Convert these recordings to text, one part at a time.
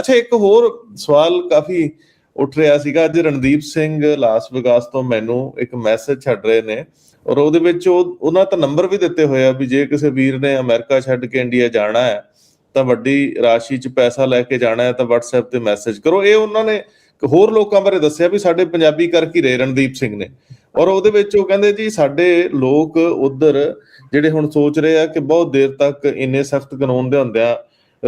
ਅੱਛਾ, ਇੱਕ ਹੋਰ ਸਵਾਲ ਕਾਫੀ ਉੱਠ ਰਿਹਾ ਸੀਗਾ। ਅੱਜ ਰਣਦੀਪ ਸਿੰਘ ਲਾਸ ਵੇਗਾਸ ਤੋਂ ਮੈਨੂੰ ਇੱਕ ਮੈਸੇਜ ਛੱਡ ਰਹੇ ਨੇ ਔਰ ਉਹਦੇ ਵਿੱਚ ਉਹ, ਉਹਨਾਂ ਤਾਂ ਨੰਬਰ ਵੀ ਦਿੱਤੇ ਹੋਏ ਆ ਵੀ ਜੇ ਕਿਸੇ ਵੀਰ ਨੇ ਅਮਰੀਕਾ ਛੱਡ ਕੇ ਇੰਡੀਆ ਜਾਣਾ ਹੈ, ਤਾਂ ਵੱਡੀ ਰਾਸ਼ੀ 'ਚ ਪੈਸਾ ਲੈ ਕੇ ਜਾਣਾ ਹੈ, ਤਾਂ WhatsApp ਤੇ ਮੈਸੇਜ ਕਰੋ। ਇਹ ਉਹਨਾਂ ਨੇ ਹੋਰ ਲੋਕਾਂ ਬਾਰੇ ਦੱਸਿਆ ਵੀ ਸਾਡੇ ਪੰਜਾਬੀ ਕਰ ਕੀ ਰਹੇ ਰਣਦੀਪ ਸਿੰਘ ਨੇ। ਔਰ ਉਹਦੇ ਵਿੱਚ ਉਹ ਕਹਿੰਦੇ ਜੀ, ਸਾਡੇ ਲੋਕ ਉਧਰ ਜਿਹੜੇ ਹੁਣ ਸੋਚ ਰਹੇ ਆ ਕਿ ਬਹੁਤ ਦੇਰ ਤੱਕ ਇੰਨੇ ਸਖਤ ਕਾਨੂੰਨ ਦੇ ਹੁੰਦਿਆਂ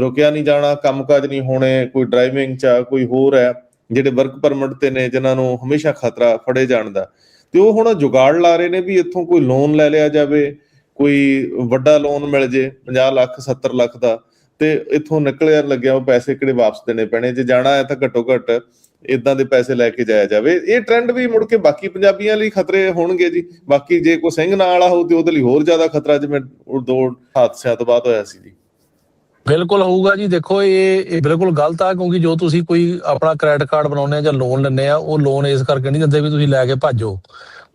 ਰੁਕਿਆ ਨਹੀਂ ਜਾਣਾ, ਕੰਮਕਾਜ ਨਹੀਂ ਹੋਣੇ, ਕੋਈ ਡਰਾਈਵਿੰਗ ਚ ਕੋਈ ਹੋਰ ਹੈ, ਜਿਹੜੇ ਵਰਕ ਪਰਮਿਟ ਤੇ ਨੇ, ਜਿਨ੍ਹਾਂ ਨੂੰ ਹਮੇਸ਼ਾ ਖਤਰਾ ਫੜੇ ਜਾਣ ਦਾ। ਤੇ ਉਹ ਹੁਣ ਜੁਗਾੜ ਲਾ ਰਹੇ ਨੇ ਵੀ ਇੱਥੋਂ ਕੋਈ ਲੋਨ ਲੈ ਲਿਆ ਜਾਵੇ, ਕੋਈ ਵੱਡਾ ਲੋਨ ਮਿਲ ਜੇ 50 ਲੱਖ 70 ਲੱਖ ਦਾ, ਤੇ ਇੱਥੋਂ ਨਿਕਲਿਆ ਲੱਗਿਆ ਉਹ ਪੈਸੇ ਕਿਹੜੇ ਵਾਪਸ ਦੇਣੇ ਪੈਣੇ, ਜੇ ਜਾਣਾ ਹੈ ਤਾਂ ਘੱਟੋ ਘੱਟ ਇਦਾਂ ਦੇ ਪੈਸੇ ਲੈ ਕੇ ਜਾਇਆ ਜਾਵੇ। ਇਹ ਟ੍ਰੈਂਡ ਵੀ ਮੁੜ ਕੇ ਬਾਕੀ ਪੰਜਾਬੀਆਂ ਲਈ ਖਤਰੇ ਹੋਣਗੇ ਜੀ। ਬਾਕੀ ਜੇ ਕੋਈ ਸਿੰਘ ਨਾਲ ਵਾਲਾ ਹੋਊ ਤੇ ਉਹਦੇ ਲਈ ਹੋਰ ਜ਼ਿਆਦਾ ਖਤਰਾ, ਜਿਵੇਂ ਉਹ ਦੋ ਹਾਦਸਿਆਂ ਤੋਂ ਬਾਅਦ ਹੋਇਆ ਸੀ ਜੀ। ਬਿਲਕੁਲ ਹੋਊਗਾ ਜੀ ਦੇਖੋ ਇਹ ਇਹ ਬਿਲਕੁਲ ਗਲਤ ਆ ਕਿਉਂਕਿ ਜੋ ਤੁਸੀਂ ਕੋਈ ਆਪਣਾ ਕ੍ਰੈਡਿਟ ਕਾਰਡ ਬਣਾਉਂਦੇ ਆ ਜਾਂ ਲੋਨ ਲੈਂਦੇ ਆ ਉਹ ਲੋਨ ਇਸ ਕਰਕੇ ਨਹੀਂ ਦਿੰਦੇ ਵੀ ਤੁਸੀਂ ਲੈ ਕੇ ਭੱਜੋ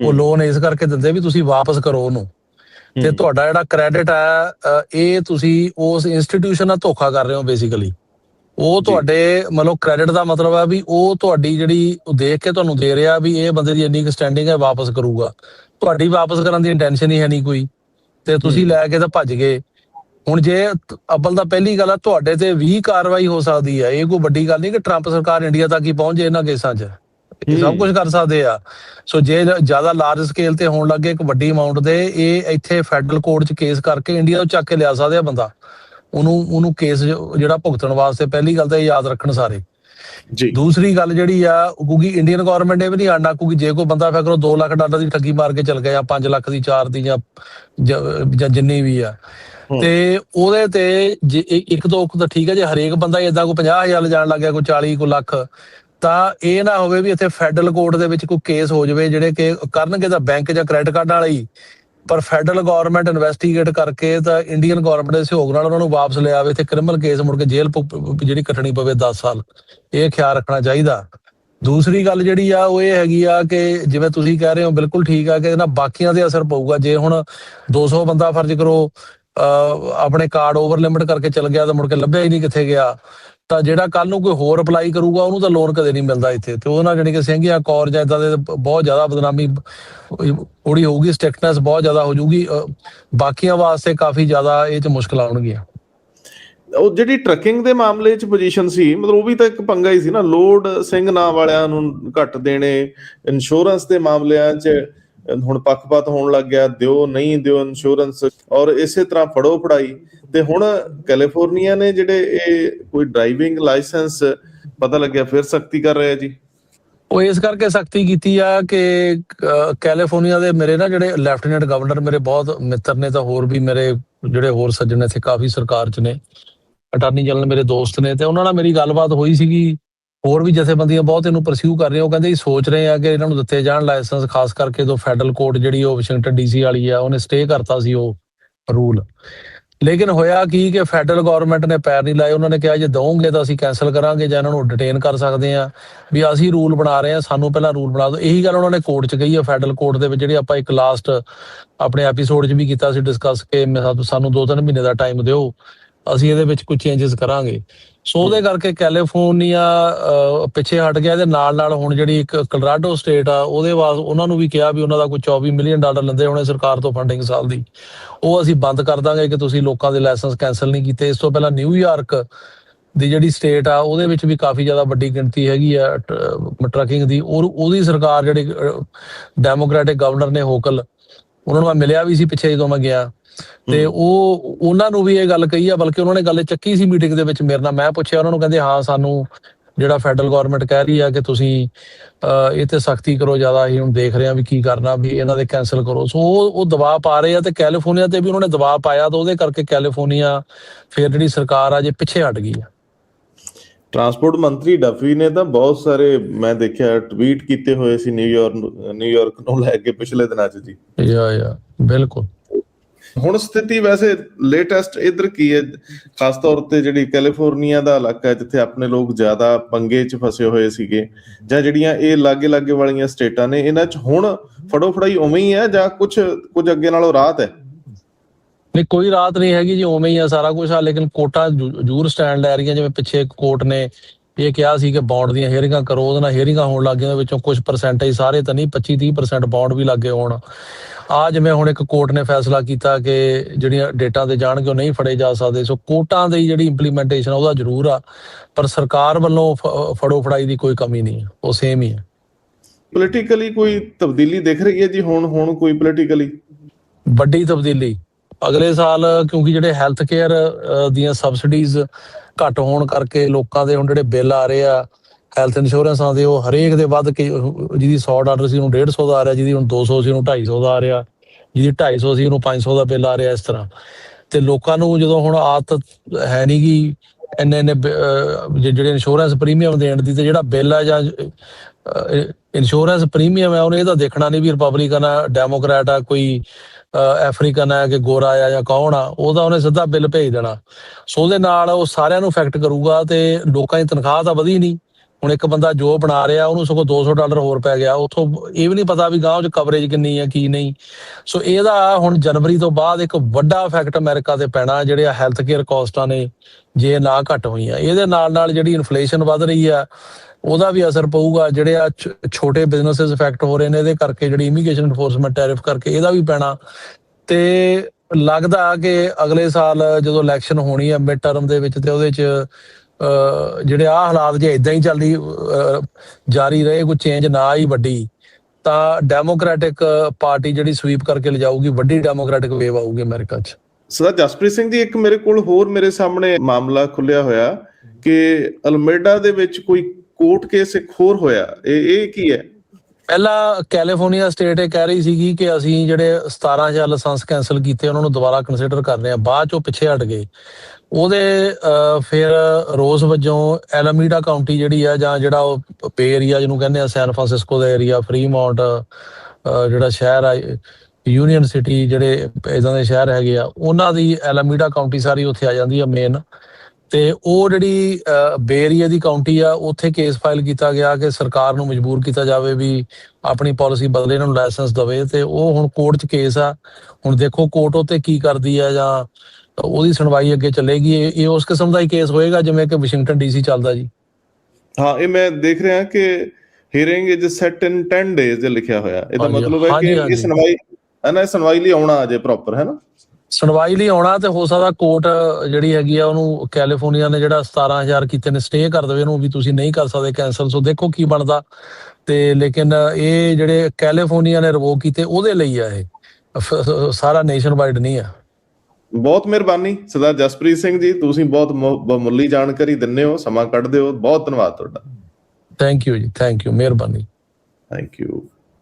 ਉਹ। ਲੋਨ ਇਸ ਕਰਕੇ ਦਿੰਦੇ ਵੀ ਤੁਸੀਂ ਵਾਪਸ ਕਰੋ ਉਹਨੂੰ ਤੇ। ਤੁਹਾਡਾ ਜਿਹੜਾ ਕ੍ਰੈਡਿਟ ਆ ਇਹ ਤੁਸੀਂ ਉਸ ਇੰਸਟੀਟਿਊਸ਼ਨ ਨਾਲ ਧੋਖਾ ਕਰ ਰਹੇ ਹੋ ਬੇਸਿਕਲੀ ਉਹ। ਤੁਹਾਡੇ ਮਤਲਬ ਕ੍ਰੈਡਿਟ ਦਾ ਮਤਲਬ ਆ ਵੀ ਉਹ ਤੁਹਾਡੀ ਜਿਹੜੀ ਉਹ ਦੇਖ ਕੇ ਤੁਹਾਨੂੰ ਦੇ ਰਿਹਾ ਵੀ ਇਹ ਬੰਦੇ ਦੀ ਇੰਨੀ ਕੁ ਸਟੈਂਡਿੰਗ ਹੈ ਵਾਪਸ ਕਰੂਗਾ ਤੁਹਾਡੀ ਵਾਪਸ ਕਰਨ ਦੀ ਇੰਟੈਂਸ਼ਨ ਹੀ ਹੈ ਨਹੀਂ ਕੋਈ ਤੇ ਤੁਸੀਂ। ਲੈ ਕੇ ਤਾਂ ਭੱਜ ਗਏ ਹੁਣ ਜੇ ਅੱਵਲ ਤਾਂ ਪਹਿਲੀ ਗੱਲ ਆ ਤੁਹਾਡੇ ਤੇ ਵੀ ਕਾਰਵਾਈ ਹੋ ਸਕਦੀ ਹੈ ਇਹ ਕੋਈ ਵੱਡੀ ਗੱਲ ਨਹੀਂ ਕਿ ਟਰੰਪ ਸਰਕਾਰ ਇੰਡੀਆ ਤੱਕ ਹੀ ਪਹੁੰਚੇ ਇਹਨਾਂ ਕੇਸਾਂ 'ਚ। ਇਹ ਸਭ। ਕੁਝ ਕਰ ਸਕਦੇ ਆ। ਸੋ ਜੇ ਜ਼ਿਆਦਾ ਲਾਰਜ ਸਕੇਲ ਤੇ ਹੋਣ ਲੱਗੇ ਇੱਕ ਵੱਡੀ ਅਮਾਉਂਟ ਦੇ ਇਹ ਇੱਥੇ ਫੈਡਰਲ ਕੋਰਟ 'ਚ ਕੇਸ ਕਰਕੇ ਇੰਡੀਆ ਤੋਂ ਚੱਕ ਕੇ ਲਿਆ ਸਕਦੇ ਆ ਬੰਦਾ। ਉਹਨੂੰ ਉਹਨੂੰ ਕੇਸ ਜਿਹੜਾ ਭੁਗਤਣ ਵਾਸਤੇ ਪਹਿਲੀ ਗੱਲ ਤਾਂ ਇਹ ਯਾਦ ਰੱਖਣ ਸਾਰੇ। ਜੀ। ਦੂਸਰੀ ਗੱਲ ਜਿਹੜੀ ਆ ਉਹ ਕਿਉਂਕਿ ਇੰਡੀਅਨ ਗਵਰਨਮੈਂਟ ਇਹ ਵੀ ਨਹੀਂ ਆਣਾ ਕਿਉਂਕਿ ਜੇ ਕੋਈ ਬੰਦਾ ਫੈ ਕਰੋ 2 ਲੱਖ ਡਾਲਰ ਦੀ ਠੱਗੀ ਮਾਰ ਕੇ ਚਲ ਗਿਆ ਜਾਂ 5 ਲੱਖ ਦੀ 4 ਦੀ ਜਾਂ ਜ- ਜਿੰਨੀ ਵੀ ਆ। ਤੇ ਉਹਦੇ ਤੇ ਜੇ ਇੱਕ ਦੋ ਤਾਂ ਠੀਕ ਹੈ ਜੇ ਹਰੇਕ ਬੰਦਾ ਇਦਾਂ ਕੋਈ 50000 ਲਿਜਾਣ ਲੱਗ ਗਿਆ ਕੋਈ 40 ਕੋਈ ਲੱਖ ਤਾਂ ਇਹ ਨਾ ਹੋਵੇ ਵੀ ਇੱਥੇ ਫੈਡਰਲ ਕੋਰਟ ਦੇ ਵਿੱਚ ਕੋਈ ਕੇਸ ਹੋ ਜਾਵੇ ਜਿਹੜੇ ਕਿ ਕਰਨਗੇ ਤਾਂ ਬੈਂਕ ਜਾਂ ਕ੍ਰੈਡਿਟ ਕਾਰਡ ਵਾਲਾ ਹੀ। ਪਰ ਫੈਡਰਲ ਗਵਰਨਮੈਂਟ ਇਨਵੈਸਟੀਗੇਟ ਕਰਕੇ ਤਾਂ ਇੰਡੀਅਨ ਗਵਰਨਮੈਂਟ ਦੇ ਸਹਿਯੋਗ ਨਾਲ ਉਹਨਾਂ ਨੂੰ ਵਾਪਸ ਲਿਆਵੇ ਤੇ ਕ੍ਰਿਮੀਨਲ ਕੇਸ ਮੁੜ ਕੇ ਜੇਲ੍ਹ ਜਿਹੜੀ ਕੱਟਣੀ ਪਵੇ 10 ਸਾਲ। ਇਹ ਖਿਆਲ ਰੱਖਣਾ ਚਾਹੀਦਾ। ਦੂਸਰੀ ਗੱਲ ਜਿਹੜੀ ਆ, ਉਹ ਇਹ ਹੈਗੀ ਆ ਕਿ ਜਿਵੇਂ ਤੁਸੀਂ ਕਹਿ ਰਹੇ ਹੋ, ਬਿਲਕੁਲ ਠੀਕ ਆ ਕਿ ਇਹਨਾਂ ਬਾਕੀਆਂ ਤੇ ਅਸਰ ਪਊਗਾ। ਜੇ ਹੁਣ 200 ਬੰਦਾ ਫਰਜ਼ ਕਰੋ, ਅਹ, ਆਪਣੇ ਕਾਰਡ ਓਵਰ ਲਿਮਿਟ ਕਰਕੇ ਚਲ ਗਿਆ ਤਾਂ ਮੁੜ ਕੇ ਲੱਭਿਆ ਹੀ ਨਹੀਂ ਕਿੱਥੇ ਗਿਆ। ਤਾਂ ਜਿਹੜਾ ਕੱਲ ਨੂੰ ਕੋਈ ਹੋਰ ਅਪਲਾਈ ਕਰੂਗਾ, ਉਹਨੂੰ ਤਾਂ ਲੋਨ ਕਦੇ ਨਹੀਂ ਮਿਲਦਾ ਇੱਥੇ। ਤੇ ਉਹਨਾਂ ਜਾਨੀ ਕਿ ਸਿੰਘਿਆ ਕੌਰ ਜਾਂ ਇਦਾਂ ਦੇ ਬਹੁਤ ਜ਼ਿਆਦਾ ਬਦਨਾਮੀ ਉਹਦੀ ਹੋਊਗੀ ਸਟ੍ਰਿਕਟਨੈਸ ਬਹੁਤ ਜ਼ਿਆਦਾ ਹੋ ਜਾਊਗੀ। ਬਾਕੀਆਂ ਵਾਸਤੇ ਕਾਫੀ ਜ਼ਿਆਦਾ ਇਹ ਚ ਮੁਸ਼ਕਲ ਆਉਣਗੀਆਂ। ਉਹ ਜਿਹੜੀ ਟਰੱਕਿੰਗ ਦੇ ਮਾਮਲੇ 'ਚ ਪੋਜੀਸ਼ਨ ਸੀ, ਮਤਲਬ ਉਹ ਵੀ ਤਾਂ ਇੱਕ ਪੰਗਾ ਹੀ ਸੀ ਨਾ। ਲੋਡ ਸਿੰਘ ਨਾਂ ਵਾਲਿਆਂ ਨੂੰ ਘੱਟ ਦੇਣੇ ਇੰਸ਼ੋਰੈਂਸ ਦੇ ਮਾਮਲਿਆਂ 'ਚ ਹੁਣ ਪੱਖਪਾਤ ਹੋਣ ਲੱਗ ਗਿਆ, ਦਿਓ ਨਹੀਂ ਦਿਓ ਇੰਸ਼ੋਰੈਂਸ ਔਰ ਇਸੇ ਤਰ੍ਹਾਂ ਫੜੋ ਫੜਾਈ। ਤੇ ਹੁਣ ਕੈਲੀਫੋਰਨੀਆ ਨੇ ਜਿਹੜੇ ਇਹ ਕੋਈ ਡਰਾਈਵਿੰਗ ਲਾਇਸੈਂਸ ਪਤਾ ਲੱਗਿਆ ਫਿਰ ਸਖਤੀ ਕਰ ਰਿਹਾ ਜੀ? ਉਹ ਇਸ ਕਰਕੇ ਸਖਤੀ ਕੀਤੀ ਆ ਕਿ ਕੈਲੀਫੋਰਨੀਆ ਦੇ ਮੇਰੇ ਨਾ ਜਿਹੜੇ ਲੈਫਟੀਨੈਂਟ ਗਵਰਨਰ ਮੇਰੇ ਬਹੁਤ ਮਿੱਤਰ ਨੇ ਤਾਂ ਹੋਰ ਵੀ ਮੇਰੇ ਜਿਹੜੇ ਹੋਰ ਸੱਜਣ ਇੱਥੇ ਕਾਫੀ ਸਰਕਾਰ 'ਚ ਨੇ। ਅਟਾਰਨੀ ਜਨਰਲ ਮੇਰੇ ਦੋਸਤ ਨੇ ਤੇ ਉਹਨਾਂ ਨਾਲ ਮੇਰੀ ਗੱਲਬਾਤ ਹੋਈ ਸੀਗੀ। ਹੋਰ ਵੀ ਜਥੇਬੰਦੀਆਂ ਬਹੁਤ ਇਹਨੂੰ ਪਰਸਿਊ ਕਰ ਰਹੀਆਂ। ਉਹ ਕਹਿੰਦੇ ਇਹ ਸੋਚ ਰਹੇ ਆ ਕਿ ਇਹਨਾਂ ਨੂੰ ਦਿੱਤੇ ਜਾਣ ਲਾਇਸੈਂਸ ਖਾਸ ਕਰਕੇ ਜਦੋਂ ਫੈਡਰਲ ਕੋਰਟ ਜਿਹੜੀ ਉਹ ਵਾਸ਼ਿੰਗਟਨ ਡੀਸੀ ਵਾਲੀ ਆ, ਉਹਨੇ ਸਟੇ ਕਰਤਾ ਸੀ ਉਹ ਰੂਲ ਲੇਕਿਨ ਹੋਇਆ ਕੀ ਕਿ ਫੈਡਰਲ ਗਵਰਨਮੈਂਟ ਨੇ ਪੈਰ ਨਹੀਂ ਲਾਏ। ਉਹਨਾਂ ਨੇ ਕਿਹਾ ਜੇ ਦਵੋਗੇ ਤਾਂ ਅਸੀਂ ਕੈਨਸਲ ਕਰਾਂਗੇ ਜਾਂ ਇਹਨਾਂ ਨੂੰ ਡਿਟੇਨ ਕਰ ਸਕਦੇ ਆ। ਵੀ ਅਸੀਂ ਰੂਲ ਬਣਾ ਰਹੇ ਆ, ਸਾਨੂੰ ਪਹਿਲਾਂ ਰੂਲ ਬਣਾ ਦਿਓ। ਇਹੀ ਗੱਲ ਉਹਨਾਂ ਨੇ ਕੋਰਟ 'ਚ ਕਹੀ ਆ ਫੈਡਰਲ ਕੋਰਟ ਦੇ ਵਿੱਚ ਜਿਹੜੀ ਆਪਾਂ ਇੱਕ ਲਾਸਟ ਆਪਣੇ ਐਪੀਸੋਡ 'ਚ ਵੀ ਕੀਤਾ ਸੀ ਡਿਸਕਸ ਕਿ ਸਾਨੂੰ 2-3 ਮਹੀਨੇ ਦਾ ਟਾਈਮ ਦਿਓ। ਅਸੀਂ ਇਹਦੇ ਵਿੱਚ ਕੁਝ ਚੇਂਜਸ ਕਰਾਂਗੇ। ਸੋ ਉਹਦੇ ਕਰਕੇ ਕੈਲੀਫੋਰਨੀਆ ਪਿੱਛੇ ਹਟ ਗਿਆ ਇਹਦੇ ਨਾਲ ਨਾਲ ਹੁਣ ਜਿਹੜੀ ਇੱਕ ਕਲਰਾਡੋ ਸਟੇਟ ਆ, ਉਹਦੇ ਵਾਸ, ਉਹਨਾਂ ਨੂੰ ਵੀ ਕਿਹਾ ਵੀ ਉਹਨਾਂ ਦਾ ਕੋਈ 24 ਮਿਲੀਅਨ ਡਾਲਰ ਲੈਂਦੇ ਹੋਣੇ ਸਰਕਾਰ ਤੋਂ ਫੰਡਿੰਗ ਸਾਲ ਦੀ। ਉਹ ਅਸੀਂ ਬੰਦ ਕਰ ਦਾਂਗੇ ਕਿ ਤੁਸੀਂ ਲੋਕਾਂ ਦੇ ਲਾਇਸੈਂਸ ਕੈਨਸਲ ਨਹੀਂ ਕੀਤੇ। ਇਸ ਤੋਂ ਪਹਿਲਾਂ ਨਿਊਯਾਰਕ ਦੀ ਜਿਹੜੀ ਸਟੇਟ ਆ, ਉਹਦੇ ਵਿੱਚ ਵੀ ਕਾਫੀ ਜ਼ਿਆਦਾ ਵੱਡੀ ਗਿਣਤੀ ਹੈਗੀ ਆ ਟਰੱਕਿੰਗ ਦੀ। ਔਰ ਉਹਦੀ ਸਰਕਾਰ ਜਿਹੜੀ ਡੈਮੋਕ੍ਰੈਟਿਕ ਗਵਰਨਰ ਨੇ ਹੋਕਲ ਉਹਨਾਂ ਨੂੰ ਮੈਂ ਮਿਲਿਆ ਵੀ ਸੀ ਪਿੱਛੇ ਜਦੋਂ ਮੈਂ ਗਿਆ। ਤੇ ਉਹ ਉਹਨਾਂ ਨੂੰ ਵੀ ਇਹ ਗੱਲ ਕਹੀ ਆ ਬਲਕਿ ਉਹਨਾਂ ਨੇ ਗੱਲ ਚੱਕੀ ਸੀ ਮੀਟਿੰਗ ਦੇ ਵਿੱਚ ਮੇਰੇ ਨਾਲ। ਮੈਂ ਪੁੱਛਿਆ ਉਹਨਾਂ ਨੂੰ ਕਹਿੰਦੇ ਹਾਂ ਸਾਨੂੰ ਜਿਹੜਾ ਫੈਡਰਲ ਗਵਰਨਮੈਂਟ ਕਹਿ ਰਹੀ ਆ ਕਿ ਤੁਸੀਂ ਇਹ ਤੇ ਸਖਤੀ ਕਰੋ ਜ਼ਿਆਦਾ ਅਸੀਂ ਹੁਣ ਦੇਖ ਰਹੇ ਹਾਂ ਵੀ ਕੀ ਕਰਨਾ ਵੀ ਇਹਨਾਂ ਦੇ ਕੈਨਸਲ ਕਰੋ। ਸੋ ਉਹ ਉਹ ਦਬਾਅ ਪਾ ਰਹੇ ਆ ਤੇ ਕੈਲੀਫੋਰਨੀਆ ਤੇ ਵੀ ਉਹਨਾਂ ਨੇ ਦਬਾਅ ਪਾਇਆ ਤਾਂ ਉਹਦੇ ਕਰਕੇ ਕੈਲੀਫੋਰਨੀਆ ਫਿਰ ਜਿਹੜੀ ਸਰਕਾਰ ਆ ਜੇ ਪਿੱਛੇ ਹਟ ਗਈ ਆ। ਟਰਾਂਸਪੋਰਟ ਮੰਤਰੀ ਡਫੀ ਨੇ ਤਾਂ ਬਹੁਤ ਸਾਰੇ ਮੈਂ ਦੇਖਿਆ ਟਵੀਟ ਕੀਤੇ ਹੋਏ ਸੀ ਨਿਊਯਾਰਕ ਨਿਊਯਾਰਕ ਨੂੰ ਲੈ ਕੇ ਪਿਛਲੇ ਦਿਨਾਂ 'ਚ ਜੀ। ਯਾ ਯਾ ਬਿਲਕੁਲ। ਹੁਣ ਸਥਿਤੀ ਵੈਸੇ ਲੇਟੈਸਟ ਇਧਰ ਕੀ ਹੈ? ਖਾਸ ਤੌਰ ਤੇ ਜਿਹੜੀ ਕੈਲੀਫੋਰਨੀਆ ਦਾ ਇਲਾਕਾ ਹੈ ਜਿੱਥੇ ਆਪਣੇ ਲੋਕ ਜ਼ਿਆਦਾ ਪੰਗੇ 'ਚ ਫਸੇ ਹੋਏ ਸੀਗੇ ਜਾਂ ਜਿਹੜੀਆਂ ਇਹ ਲਾਗੇ ਲਾਗੇ ਵਾਲੀਆਂ ਸਟੇਟਾਂ ਨੇ ਇਹਨਾਂ 'ਚ ਹੁਣ ਫੜੋ ਫੜਾਈ ਉਵੇਂ ਹੀ ਹੈ ਜਾਂ ਕੁਝ ਕੁਝ ਅੱਗੇ ਨਾਲੋਂ ਰਾਹਤ ਹੈ? ਨਹੀਂ ਕੋਈ ਰਾਤ ਨਹੀਂ ਹੈਗੀ ਜੀ ਉਵੇਂ ਹੀ ਆ ਸਾਰਾ ਕੁਝ ਆ ਲੇਕਿਨ ਕੋਟਾ ਜ਼ਰੂ- ਸਟੈਂਡ ਲੈ ਰਹੀਆਂ ਜਿਵੇਂ ਪਿੱਛੇ ਕੋਰਟ ਨੇ ਇਹ ਕਿਹਾ ਸੀ ਕਿ ਬੌਂਡ ਦੀਆਂ ਹੀਅਰਿੰਗਾਂ ਕਰੋ ਉਹਦੇ ਨਾਲ ਹੀਅਰਿੰਗਾਂ ਹੋਣ ਲੱਗ ਗਈਆਂ ਵਿੱਚੋਂ ਕੁਝ ਪਰਸੈਂਟੇਜ ਸਾਰੇ ਤਾਂ ਨਹੀਂ 25 30% ਬੌਂਡ ਵੀ ਲੱਗੇ ਹੋਣ। ਆ ਜਿਵੇਂ ਹੁਣ ਇੱਕ ਕੋਰਟ ਨੇ ਫੈਸਲਾ ਕੀਤਾ ਕਿ ਜਿਹੜੀਆਂ ਡੇਟਾਂ ਤੇ ਜਾਣਗੇ ਉਹ ਨਹੀਂ ਫੜੇ ਜਾ ਸਕਦੇ ਸੋ ਕੋਰਟਾਂ ਦੀ ਜਿਹੜੀ ਇੰਪਲੀਮੈਂਟੇਸ਼ਨ ਉਹਦਾ ਜ਼ਰੂਰ ਆ ਪਰ ਸਰਕਾਰ ਵੱਲੋਂ ਫੜੋ ਫੜਾਈ ਦੀ ਕੋਈ ਕਮੀ ਨਹੀਂ ਉਹ ਸੇਮ ਹੀ ਹੈ ਪੋਲੀਟੀਕਲੀ ਕੋਈ ਤਬਦੀਲੀ ਦਿਖ ਰਹੀ ਹੈ ਜੀ ਹੁਣ ਹੁਣ ਕੋਈ ਪੋਲੀਟੀਕਲੀ ਵੱਡੀ ਤਬਦੀਲੀ ਅਗਲੇ ਸਾਲ ਕਿਉਂਕਿ ਜਿਹੜੇ ਹੈਲਥ ਕੇਅਰ ਦੀਆਂ ਸਬਸਿਡੀਜ਼ ਘੱਟ ਹੋਣ ਕਰਕੇ ਲੋਕਾਂ ਦੇ ਹੁਣ ਜਿਹੜੇ ਬਿੱਲ ਆ ਰਹੇ ਆ ਹੈਲਥ ਇੰਸ਼ੋਰੈਂਸਾਂ ਦੇ ਉਹ ਹਰੇਕ ਦੇ ਵੱਧ ਕੇ ਜਿਹਦੀ 100 ਡਾਲਰ ਸੀ, ਉਹਨੂੰ 150 ਦਾ ਆ ਰਿਹਾ, ਜਿਹਦੀ ਹੁਣ 200 ਸੀ ਉਹਨੂੰ 250 ਦਾ ਆ ਰਿਹਾ, ਜਿਹਦੀ 250 ਸੀ ਉਹਨੂੰ 500 ਦਾ ਬਿੱਲ ਆ ਰਿਹਾ ਇਸ ਤਰ੍ਹਾਂ। ਤੇ ਲੋਕਾਂ ਨੂੰ ਜਦੋਂ ਹੁਣ ਆਦਤ ਹੈ ਨਹੀਂ ਗੀ, ਇੰਨੇ ਇੰਨੇ ਜਿਹੜੇ ਇੰਸ਼ੋਰੈਂਸ ਪ੍ਰੀਮੀਅਮ ਦੇਣ ਦੀ, ਤੇ ਜਿਹੜਾ ਬਿੱਲ ਆ ਜਾਂ ਇੰਸ਼ੋਰੈਂਸ ਪ੍ਰੀਮੀਅਮ ਹੈ ਉਹਨੇ ਇਹ ਤਾਂ ਦੇਖਣਾ ਨਹੀਂ ਵੀ ਰਿਪਬਲਿਕਨ ਆ ਡੈਮੋਕ੍ਰੈਟ ਆ, ਕੋਈ ਅਫਰੀਕਨ ਆ ਕਿ ਗੋਰਾ ਆ ਜਾਂ ਕੌਣ ਆ, ਉਹਦਾ ਉਹਨੇ ਸਿੱਧਾ ਬਿੱਲ ਭੇਜ ਦੇਣਾ। ਸੋ ਉਹਦੇ ਨਾਲ ਉਹ ਸਾਰਿਆਂ ਨੂੰ ਇਫੈਕਟ ਕਰੂਗਾ ਤੇ ਲੋਕਾਂ ਦੀ ਤਨਖਾਹ ਤਾਂ ਵਧੀ ਨਹੀਂ ਹੁਣ ਇੱਕ ਬੰਦਾ ਜੋ ਬਣਾ ਰਿਹਾ, ਉਹਨੂੰ ਸਗੋਂ 200 ਡਾਲਰ ਹੋਰ ਪੈ ਗਿਆ। ਉਥੋਂ ਇਹ ਵੀ ਨਹੀਂ ਪਤਾ ਵੀ ਗਾਂਹ ਚ ਕਵਰੇਜ ਕਿੰਨੀ ਹੈ ਕੀ ਨਹੀਂ। ਸੋ ਇਹਦਾ ਹੁਣ ਜਨਵਰੀ ਤੋਂ ਬਾਅਦ ਇੱਕ ਵੱਡਾ ਇਫੈਕਟ ਅਮਰੀਕਾ ਤੇ ਪੈਣਾ, ਜਿਹੜੇ ਆ ਹੈਲਥ ਕੇਅਰ ਕਾਸਟਾਂ ਨੇ, ਜੇ ਨਾ ਘਟ ਹੋਈਆਂ। ਇਹਦੇ ਨਾਲ ਨਾਲ ਜਿਹੜੀ ਇਨਫਲੇਸ਼ਨ ਵੱਧ ਰਹੀ ਆ ਉਹਦਾ ਵੀ ਅਸਰ ਪਊਗਾ, ਜਿਹੜੇ ਆ ਛੋਟੇ ਬਿਜ਼ਨੈਸਸ ਇਫੈਕਟ ਹੋ ਰਹੇ ਨੇ, ਇਹਦੇ ਕਰਕੇ ਜਿਹੜੀ ਇਮੀਗ੍ਰੇਸ਼ਨ ਐਨਫੋਰਸਮੈਂਟ ਟੈਰਿਫ ਕਰਕੇ ਇਹਦਾ ਵੀ ਪੈਣਾ। ਤੇ ਲੱਗਦਾ ਕਿ ਅਗਲੇ ਸਾਲ ਜਦੋਂ ਇਲੈਕਸ਼ਨ ਹੋਣੀ ਹੈ ਮਿਡ ਟਰਮ ਦੇ ਵਿੱਚ ਤੇ ਉਹਦੇ ਚ ਜਿਹੜੇ ਆ ਹਾਲਾਤ ਜੇ ਇਦਾਂ ਹੀ ਚੱਲਦੀ ਜਾਰੀ ਰਹੇ, ਕੋਈ ਚੇਂਜ ਨਾ ਆਈ ਵੱਡੀ, ਤਾਂ ਡੈਮੋਕ੍ਰੈਟਿਕ ਪਾਰਟੀ ਜਿਹੜੀ ਸਵੀਪ ਕਰਕੇ ਲਿਜਾਊਗੀ, ਵੱਡੀ ਡੈਮੋਕ੍ਰੈਟਿਕ ਵੇਵ ਆਊਗੀ ਅਮਰੀਕਾ 'ਚ। ਸਰ ਜਸਪ੍ਰੀਤ ਸਿੰਘ ਜੀ, ਇੱਕ ਮੇਰੇ ਕੋਲ ਹੋਰ ਮੇਰੇ ਸਾਹਮਣੇ ਮਾਮਲਾ ਖੁੱਲਿਆ ਹੋਇਆ ਕਿ ਅਲਮੇਡਾ ਦੇ ਵਿੱਚ ਕੋਈ ਕੋਰਟ ਕੇਸ ਇੱਕ ਹੋਰ ਹੋਇਆ, ਇਹ ਇਹ ਕੀ ਹੈ? ਪਹਿਲਾਂ ਕੈਲੀਫੋਰਨੀਆ ਸਟੇਟ ਇਹ ਕਹਿ ਰਹੀ ਸੀਗੀ ਕਿ ਅਸੀਂ ਜਿਹੜੇ 17000 ਲਾਇਸੈਂਸ ਕੈਨਸਲ ਕੀਤੇ, ਉਹਨਾਂ ਨੂੰ ਦੁਬਾਰਾ ਕੰਸੀਡਰ ਕਰ ਰਹੇ ਹਾਂ ਬਾਅਦ ਚੋਂ ਪਿੱਛੇ ਹਟ ਗਏ। ਉਹਦੇ ਫਿਰ ਰੋਜ਼ ਵਜੋਂ ਐਲਾਮੀਡਾ ਕਾਉਂਟੀ ਜਿਹੜੀ ਆ, ਜਾਂ ਜਿਹੜਾ ਉਹ ਪੇ ਏਰੀਆ ਜਿਹਨੂੰ ਕਹਿੰਦੇ ਆ, ਸੈਨ ਫਰਾਂਸਿਸਕੋ ਦਾ ਏਰੀਆ ਫਰੀਮਾਉਂਟ ਜਿਹੜਾ ਸ਼ਹਿਰ ਆ, ਯੂਨੀਅਨ ਸਿਟੀ ਜਿਹੜੇ ਇਦਾਂ ਦੇ ਸ਼ਹਿਰ ਹੈਗੇ ਆ, ਉਹਨਾਂ ਦੀ ਐਲਾਮੀਡਾ ਕਾਉਂਟੀ ਸਾਰੀ ਉੱਥੇ ਆ ਜਾਂਦੀ ਆ ਮੇਨ ਤੇ ਉਹ ਜਿਹੜੀ ਬੇ ਏਰੀਆ ਦੀ ਕਾਉਂਟੀ ਆ ਉੱਥੇ ਕੇਸ ਫਾਈਲ ਕੀਤਾ ਗਿਆ ਕਿ ਸਰਕਾਰ ਨੂੰ ਮਜਬੂਰ ਕੀਤਾ ਜਾਵੇ ਵੀ ਆਪਣੀ ਪਾਲਿਸੀ ਬਦਲੇ ਇਹਨਾਂ ਨੂੰ ਲਾਇਸੈਂਸ ਦਵੇ ਤੇ ਉਹ ਹੁਣ ਕੋਰਟ 'ਚ ਕੇਸ ਆ। ਹੁਣ ਦੇਖੋ ਕੋਰਟ ਉਤੇ ਕੀ ਕਰਦੀ ਆ ਜਾਂ ਉਹਦੀ ਸੁਣਵਾਈ ਅੱਗੇ ਚੱਲੇਗੀ। ਇਹ ਇਹ ਉਸ ਕਿਸਮ ਦਾ ਹੀ ਕੇਸ ਹੋਏਗਾ ਜਿਵੇਂ ਕਿ ਵਾਸ਼ਿੰਗਟਨ ਡੀਸੀ ਚੱਲਦਾ ਜੀ। ਹਾਂ ਇਹ ਮੈਂ ਦੇਖ ਰਿਹਾ ਕਿ hearing is set in 10 days ਦੇ ਲਿਖਿਆ ਹੋਇਆ। ਇਹਦਾ ਮਤਲਬ ਹੈ ਕਿ ਇਹ। ਸੁਣਵਾਈ ਹੈ ਨਾ ਇਹ ਸੁਣਵਾਈ ਲਈ ਆਉਣਾ ਅਜੇ ਪ੍ਰੋਪਰ ਹੈ ਨਾ? ਸੁਣਵਾਈ ਲਈ ਆਉਣਾ ਤੇ ਹੋ ਸਕਦਾ ਕੋਰਟ ਜਿਹੜੀ ਹੈਗੀ ਆ ਉਹਨੂੰ ਕੈਲੀਫੋਰਨੀਆ ਨੇ ਜਿਹੜਾ 17000 ਕੀਤੇ ਨੇ ਸਟੇ ਕਰ ਦੇਵੇ ਉਹਨੂੰ ਵੀ ਤੁਸੀਂ ਨਹੀਂ ਕਰ ਸਕਦੇ ਕੈਨਸਲ ਸੋ ਦੇਖੋ ਕੀ ਬਣਦਾ। ਤੇ ਲੇਕਿਨ ਇਹ ਜਿਹੜੇ ਕੈਲੀਫੋਰਨੀਆ ਨੇ ਰਿਵੋਕ ਕੀਤੇ ਉਹਦੇ ਲਈ ਆ ਇਹ। ਸਾਰਾ ਨੇਸ਼ਨ ਵਾਈਡ ਨਹੀਂ ਆ। ਬਹੁਤ ਮਿਹਰਬਾਨੀ ਸਰਦਾਰ ਜਸਪ੍ਰੀਤ ਸਿੰਘ ਜੀ ਤੁਸੀਂ ਬਹੁਤ ਬਹੁਮੁੱਲੀ ਜਾਣਕਾਰੀ ਦਿੰਦੇ ਹੋ ਸਮਾਂ ਕੱਢਦੇ ਹੋ ਬਹੁਤ ਧੰਨਵਾਦ ਤੁਹਾਡਾ। ਥੈਂਕ ਯੂ ਜੀ ਥੈਂਕ ਯੂ ਮਿਹਰਬਾਨੀ। Thank you